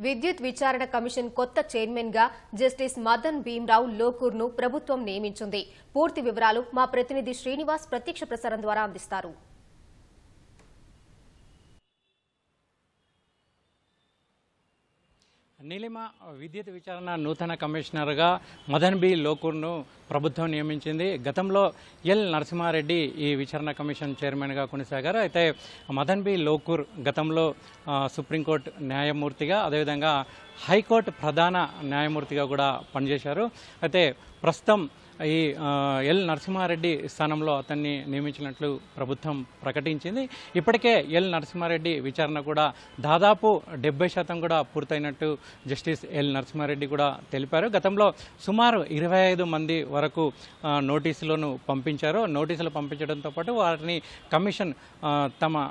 విద్యుత్ విచారణ కమిషన్ కొత్త చైర్మన్గా జస్టిస్ మదన్ భీమ్రావు లోకూర్ను ప్రభుత్వం నియమించింది. పూర్తి వివరాలు మా ప్రతినిధి శ్రీనివాస్ ప్రత్యక్ష ప్రసారం ద్వారా అందిస్తారు. నీలిమ విద్యుత్ విచారణ నూతన కమిషనర్గా మదన్ బి లోకూర్ను ప్రభుత్వం నియమించింది. గతంలో ఎల్ నరసింహారెడ్డి ఈ విచారణ కమిషన్ చైర్మన్గా కొనసాగారు. అయితే మదన్ బి లోకూర్ గతంలో సుప్రీంకోర్టు న్యాయమూర్తిగా అదేవిధంగా హైకోర్టు ప్రధాన న్యాయమూర్తిగా కూడా పనిచేశారు. అయితే ప్రస్తుతం ఈ ఎల్ నరసింహారెడ్డి స్థానంలో అతన్ని నియమించినట్లు ప్రభుత్వం ప్రకటించింది. ఇప్పటికే ఎల్ నరసింహారెడ్డి విచారణ కూడా దాదాపు డెబ్బై శాతం కూడా పూర్తయినట్టు జస్టిస్ ఎల్ నరసింహారెడ్డి కూడా తెలిపారు. గతంలో సుమారు ఇరవై ఐదు మంది వరకు నోటీసులను పంపించారు. నోటీసులు పంపించడంతో పాటు వారిని కమిషన్ తమ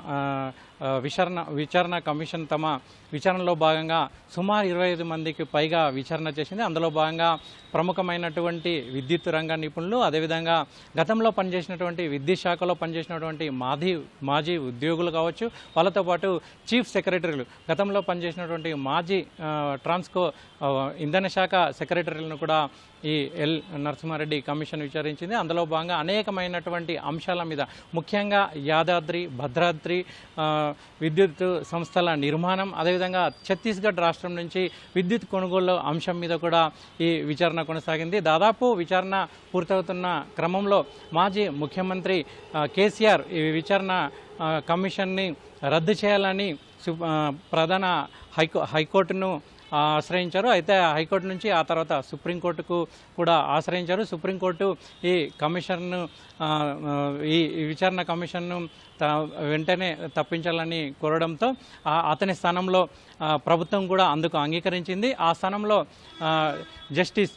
విచారణ విచారణ కమిషన్ తమ విచారణలో భాగంగా సుమారు ఇరవై ఐదు మందికి పైగా విచారణ చేసింది. అందులో భాగంగా ప్రముఖమైనటువంటి విద్యుత్ రంగ నిపుణులు అదేవిధంగా గతంలో పనిచేసినటువంటి విద్యుత్ శాఖలో పనిచేసినటువంటి మాజీ మాజీ ఉద్యోగులు కావచ్చు వాళ్ళతో పాటు చీఫ్ సెక్రటరీలు గతంలో పనిచేసినటువంటి మాజీ ట్రాన్స్కో ఇంధన శాఖ సెక్రటరీలను కూడా ఈ ఎల్ నరసింహారెడ్డి కమిషన్ విచారించింది. అందులో భాగంగా అనేకమైనటువంటి అంశాల మీద ముఖ్యంగా యాదాద్రి భద్రాద్రి విద్యుత్ సంస్థల నిర్మాణం అదేవిధంగా ఛత్తీస్గఢ్ రాష్ట్రం నుంచి విద్యుత్ కొనుగోలు అంశం మీద కూడా ఈ విచారణ కొనసాగింది. దాదాపు విచారణ పూర్తవుతున్న క్రమంలో మాజీ ముఖ్యమంత్రి కేసీఆర్ ఈ విచారణ కమిషన్ని రద్దు చేయాలని ప్రధాన హైకో హైకోర్టును ఆశ్రయించారు. అయితే హైకోర్టు నుంచి ఆ తర్వాత సుప్రీంకోర్టుకు కూడా ఆశ్రయించారు. సుప్రీంకోర్టు ఈ కమిషన్ను ఈ విచారణ కమిషన్ను త- వెంటనే తప్పించాలని కోరడంతో అతని స్థానంలో ప్రభుత్వం కూడా అందుకు అంగీకరించింది. ఆ స్థానంలో జస్టిస్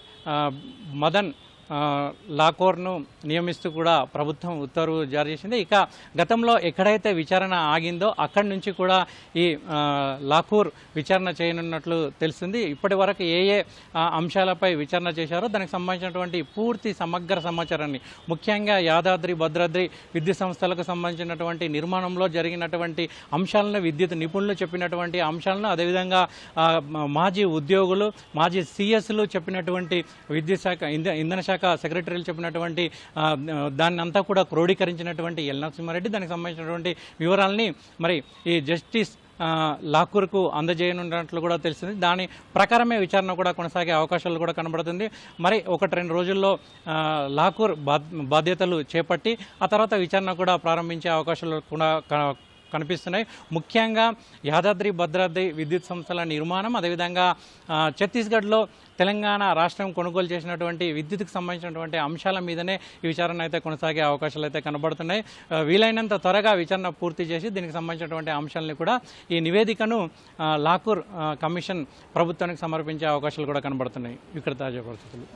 మదన్ లాకోర్ను నియమిస్తూ కూడా ప్రభుత్వం ఉత్తర్వు జారీ చేసింది. ఇక గతంలో ఎక్కడైతే విచారణ ఆగిందో అక్కడి నుంచి కూడా ఈ లాకూర్ విచారణ చేయనున్నట్లు తెలిసింది ఇప్పటి వరకు ఏ ఏ అంశాలపై విచారణ చేశారో దానికి సంబంధించినటువంటి పూర్తి సమగ్ర సమాచారాన్ని ముఖ్యంగా యాదాద్రి భద్రాద్రి విద్యుత్ సంస్థలకు సంబంధించినటువంటి నిర్మాణంలో జరిగినటువంటి అంశాలను విద్యుత్ నిపుణులు చెప్పినటువంటి అంశాలను అదేవిధంగా మాజీ ఉద్యోగులు మాజీ సిఎస్లు చెప్పినటువంటి విద్యుత్ శాఖ ఇంధ- ఇంధన శాఖ సెక్రటరీలు చెప్పినటువంటి దాన్ని అంతా కూడా క్రోడీకరించినటువంటి ఎల్ నరసింహారెడ్డి దానికి సంబంధించినటువంటి వివరాలని మరి ఈ జస్టిస్ లాకూర్కు అందజేయనున్నట్లు కూడా తెలిసింది దాని ప్రకారమే విచారణ కూడా కొనసాగే అవకాశాలు కూడా కనబడుతుంది. మరి ఒకటి రెండు రోజుల్లో లాకూర్ బాధ్యతలు చేపట్టి ఆ తర్వాత విచారణ కూడా ప్రారంభించే అవకాశాలు కూడా కనిపిస్తున్నాయి. ముఖ్యంగా యాదాద్రి భద్రాద్రి విద్యుత్ సంస్థల నిర్మాణం అదేవిధంగా ఛత్తీస్గఢ్లో తెలంగాణ రాష్ట్రం కొనుగోలు చేసినటువంటి విద్యుత్కు సంబంధించినటువంటి అంశాల మీదనే ఈ విచారణ అయితే కొనసాగే అవకాశాలు అయితే కనబడుతున్నాయి. వీలైనంత త్వరగా విచారణ పూర్తి చేసి దీనికి సంబంధించినటువంటి అంశాలని కూడా ఈ నివేదికను లాకూర్ కమిషన్ ప్రభుత్వానికి సమర్పించే అవకాశాలు కూడా కనబడుతున్నాయి. ఇక్కడ తాజా పరిస్థితులు.